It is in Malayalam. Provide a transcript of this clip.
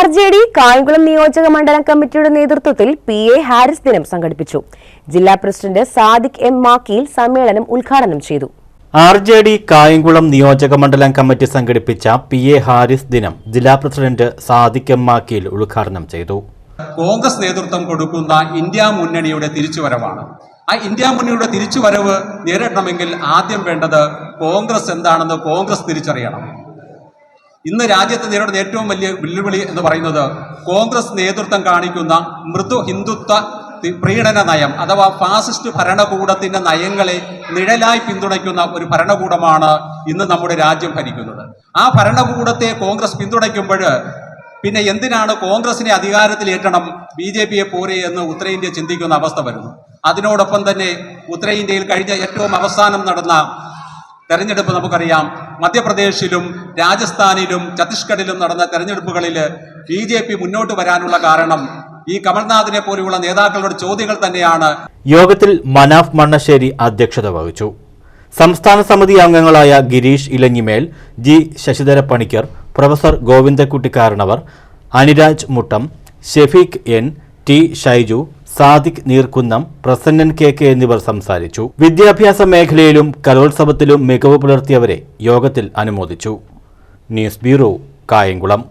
ആർ ജെ ഡി കായംകുളം നിയോജക മണ്ഡലം കമ്മിറ്റിയുടെ നേതൃത്വത്തിൽ പി എ ഹാരിസ് ദിനം സംഘടിപ്പിച്ചു. ജില്ലാ പ്രസിഡന്റ് സാദിഖ് എം മാക്കീൽ സമ്മേളനം ഉദ്ഘാടനം ചെയ്തു. ആർ ജെ ഡി കായംകുളം നിയോജക മണ്ഡലം കമ്മിറ്റി സംഘടിപ്പിച്ച പി എ ഹാരിസ് ദിനം ജില്ലാ പ്രസിഡന്റ് സാദിഖ് എം മാക്കീൽ ഉദ്ഘാടനം ചെയ്തു. കോൺഗ്രസ് നേതൃത്വം കൊടുക്കുന്ന ഇന്ത്യ മുന്നണിയുടെ തിരിച്ചുവരവാണ്. ആ ഇന്ത്യ മുന്നണിയുടെ തിരിച്ചുവരവ് നേരിടണമെങ്കിൽ ആദ്യം വേണ്ടത് കോൺഗ്രസ് എന്താണെന്ന് കോൺഗ്രസ് തിരിച്ചറിയണം. ഇന്ന് രാജ്യത്ത് നേരിടുന്ന ഏറ്റവും വലിയ വെല്ലുവിളി എന്ന് പറയുന്നത് കോൺഗ്രസ് നേതൃത്വം കാണിക്കുന്ന മൃദു ഹിന്ദുത്വ പ്രീണന നയം അഥവാ ഫാസിസ്റ്റ് ഭരണകൂടത്തിന്റെ നയങ്ങളെ നിഴലായി പിന്തുണയ്ക്കുന്ന ഒരു ഭരണകൂടമാണ് ഇന്ന് നമ്മുടെ രാജ്യം ഭരിക്കുന്നത്. ആ ഭരണകൂടത്തെ കോൺഗ്രസ് പിന്തുണയ്ക്കുമ്പോൾ പിന്നെ എന്തിനാണ് കോൺഗ്രസിനെ അധികാരത്തിലേറ്റണം ബി ജെ പിയെ പോരെ എന്ന് ഉത്തരേന്ത്യ ചിന്തിക്കുന്ന അവസ്ഥ വരുന്നു. അതിനോടൊപ്പം തന്നെ ഉത്തരേന്ത്യയിൽ കഴിഞ്ഞ ഏറ്റവും അവസാനം നടന്ന തെരഞ്ഞെടുപ്പ് നമുക്കറിയാം. മധ്യപ്രദേശിലും രാജസ്ഥാനിലും ഛത്തീസ്ഗഡിലും നടന്ന തെരഞ്ഞെടുപ്പുകളിൽ ബി ജെ പി മുന്നോട്ട് വരാനുള്ള കാരണം ഈ കമൽനാഥിനെ പോലെയുള്ള നേതാക്കളുടെ ചോദ്യങ്ങൾ തന്നെയാണ്. യോഗത്തിൽ മനാഫ് മണ്ണശ്ശേരി അധ്യക്ഷത വഹിച്ചു. സംസ്ഥാന സമിതി അംഗങ്ങളായ Girish Elanjimel G Sasidhara Panicker professor Govindakutty Karanavar Aniraj Muttam Shefeek N T Shaiju Sadiq Neerkunnam Prasannan K K എന്നിവർ സംസാരിച്ചു. വിദ്യാഭ്യാസ മേഖലയിലും കലോത്സവത്തിലും മികവ് പുലർത്തിയവരെ യോഗത്തിൽ അനുമോദിച്ചു. News bureau Kayamkulam.